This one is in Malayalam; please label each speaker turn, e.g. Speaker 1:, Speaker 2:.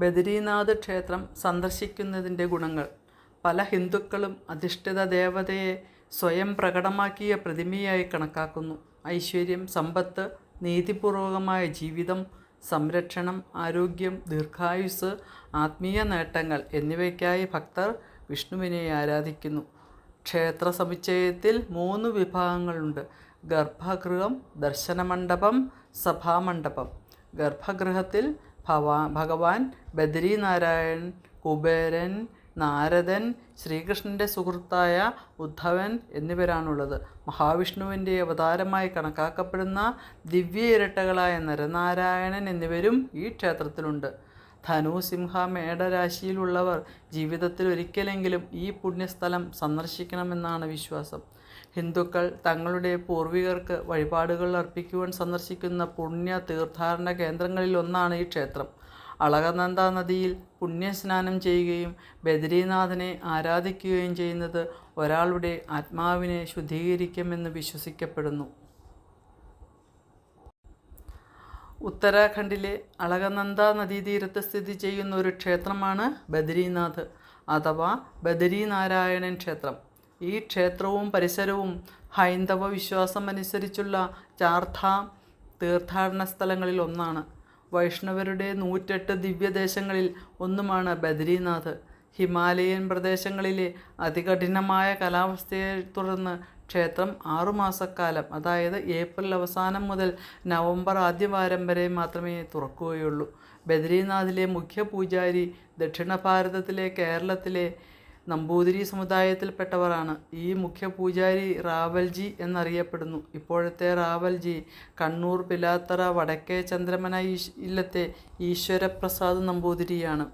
Speaker 1: ബദരീനാഥ് ക്ഷേത്രം സന്ദർശിക്കുന്നതിന്റെ ഗുണങ്ങൾ. പല ഹിന്ദുക്കളും അധിഷ്ഠിത ദേവതയെ സ്വയം പ്രകടമാക്കിയ പ്രതിമയായി കണക്കാക്കുന്നു. ഐശ്വര്യം സമ്പത്ത് നീതിപൂർവകമായ ജീവിതം സംരക്ഷണം ആരോഗ്യം ദീർഘായുസ് ആത്മീയ നേട്ടങ്ങൾ എന്നിവയ്ക്കായി ഭക്തർ വിഷ്ണുവിനെ ആരാധിക്കുന്നു. ക്ഷേത്ര സമുച്ചയത്തിൽ മൂന്ന് വിഭാഗങ്ങളുണ്ട്. ഗർഭഗൃഹം ദർശനമണ്ഡപം സഭാമണ്ഡപം. ഗർഭഗൃഹത്തിൽ ഭവാ ഭഗവാൻ ബദരീനാരായൺ കുബേരൻ നാരദൻ ശ്രീകൃഷ്ണന്റെ സുഹൃത്തായ ഉദ്ധവൻ എന്നിവരാണുള്ളത്. മഹാവിഷ്ണുവിന്റെ അവതാരമായി കണക്കാക്കപ്പെടുന്ന ദിവ്യ ഇരട്ടകളായ നരനാരായണൻ എന്നിവരും ഈ ക്ഷേത്രത്തിലുണ്ട്. ധനു സിംഹ മേടരാശിയിലുള്ളവർ ജീവിതത്തിൽ ഒരിക്കലെങ്കിലും ഈ പുണ്യസ്ഥലം സന്ദർശിക്കണമെന്നാണ് വിശ്വാസം. ഹിന്ദുക്കൾ തങ്ങളുടെ പൂർവികർക്ക് വഴിപാടുകൾ അർപ്പിക്കുവാൻ സന്ദർശിക്കുന്ന പുണ്യ തീർത്ഥാടന കേന്ദ്രങ്ങളിൽ ഒന്നാണ് ഈ ക്ഷേത്രം. അളകനന്ദ നദിയിൽ പുണ്യസ്നാനം ചെയ്യുകയും ബദരീനാഥനെ ആരാധിക്കുകയും ചെയ്യുന്നത് ഒരാളുടെ ആത്മാവിനെ ശുദ്ധീകരിക്കുമെന്ന് വിശ്വസിക്കപ്പെടുന്നു. ഉത്തരാഖണ്ഡിലെ അളകനന്ദ നദീതീരത്ത് സ്ഥിതി ചെയ്യുന്ന ഒരു ക്ഷേത്രമാണ് ബദരീനാഥ് അഥവാ ബദരീനാരായണൻ ക്ഷേത്രം. ഈ ക്ഷേത്രവും പരിസരവും ഹൈന്ദവ വിശ്വാസം അനുസരിച്ചുള്ള ചാർധാം തീർത്ഥാടന സ്ഥലങ്ങളിൽ ഒന്നാണ്. വൈഷ്ണവരുടെ നൂറ്റെട്ട് ദിവ്യദേശങ്ങളിൽ ഒന്നുമാണ് ബദരീനാഥ്. ഹിമാലയൻ പ്രദേശങ്ങളിലെ അതികഠിനമായ കാലാവസ്ഥയെ തുടർന്ന് ക്ഷേത്രം ആറുമാസക്കാലം അതായത് ഏപ്രിൽ അവസാനം മുതൽ നവംബർ ആദ്യവാരം വരെ മാത്രമേ തുറക്കുകയുള്ളൂ. ബദരീനാഥിലെ മുഖ്യ പൂജാരി ദക്ഷിണ ഭാരതത്തിലെ കേരളത്തിലെ നമ്പൂതിരി സമുദായത്തിൽപ്പെട്ടവരാണ്. ഈ മുഖ്യ പൂജാരി റാവൽജി എന്നറിയപ്പെടുന്നു. ഇപ്പോഴത്തെ റാവൽജി കണ്ണൂർ പിലാത്തറ വടക്കേ ചന്ദ്രമന ഇല്ലത്തെ ഈശ്വരപ്രസാദ് നമ്പൂതിരിയാണ്.